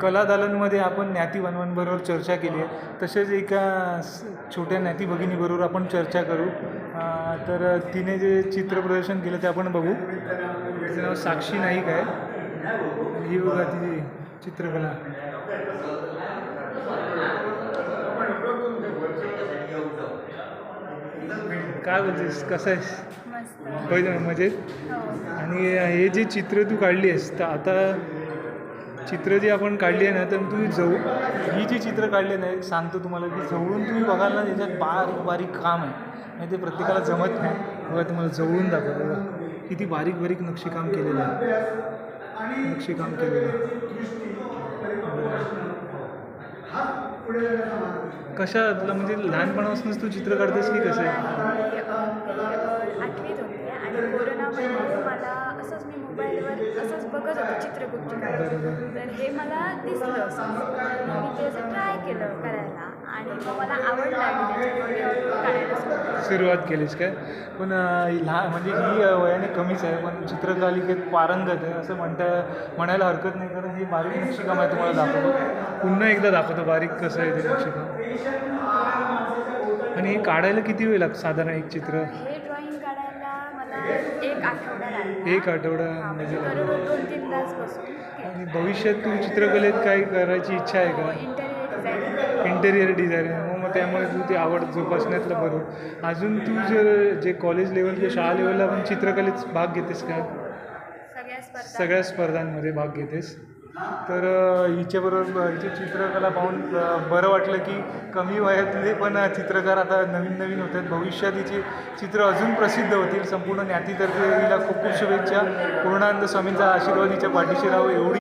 कला दालनमध्ये आपण ज्ञाती वनवनबरोबर चर्चा केली आहे. तसेच एका छोट्या ज्ञाती भगिनीबरोबर आपण चर्चा करू. तर तिने जे चित्र प्रदर्शन केलं ते आपण बघू. तिचं नाव साक्षी नाईक आहे. ही बघा तिची चित्रकला. काय बोलतेस? कसं आहेस? पहिलं मजेत? हो. आणि हे जे चित्र तू काढली आहेस तर आता चित्र जे आपण काढली आहे ना तर तुम्ही जवळ ही जी चित्र काढली आहे ना सांगतो तुम्हाला की जवळून तुम्ही बघाल ना त्याच्यात बारीक बारीक काम आहे. आणि ते प्रत्येकाला जमत नाही. बघा तुम्हाला जवळून दाखवतो बघा. किती बारीक बारीक नक्षीकाम केलेलं आहे. नक्षीकाम केलेलं आहे. कशा तुला म्हणजे लहानपणापासूनच तू चित्र काढतेस की कसं? आहे मी, अ, मी, अ, आठवीत होते आणि कोरोनामध्ये मला असंच मी मोबाईलवर असंच बघत होते चित्रगुप्ती. तर हे मला दिसलं मग मी ते असं ट्राय केलं करायला आणि मग मला आवड लागली. सुरुवात केलीस काय? पण लहान म्हणजे ही वयाने कमीच आहे पण चित्रकलिकेत पारंगत आहे असं म्हणता म्हणायला हरकत नाही कारण हे बारीक नक्षीकाम आहे तुम्हाला दाखवतो. पुन्हा एकदा दाखवतो बारीक कसं आहे ते नक्षीकाम. आणि हे काढायला किती वेळ लागतो साधारण एक चित्र हे ड्रॉइंग काढायला मला एक आठवडा लागला. एक आठवडा म्हणजे म्हणजे बरोबर दोन तीन तास बसून. आणि भविष्यात तू चित्रकलेत काही करायची इच्छा आहे का? इंटेरियर डिझायनिंग इंटेरियर मग त्यामुळे तू ती आवड जोपासण्यातलं बरोबर अजून तू जर जे कॉलेज लेवल किंवा शाळा लेवलला पण चित्रकलेत भाग घेतेस का? सगळ्या स्पर्धा. सगळ्या स्पर्धांमध्ये भाग घेतेस? तर हिच्याबरोबर हिची चित्रकला पाहून बरं वाटलं की कमी वयातले पण चित्रकार आता नवीन नवीन होत आहेत भविष्यात हिची चित्र अजून प्रसिद्ध होतील. संपूर्ण ज्ञातीतर्फे हिला खूप खूप शुभेच्छा. पूर्णानंद स्वामींचा आशीर्वाद हिच्या पाठीशी राहावं एवढी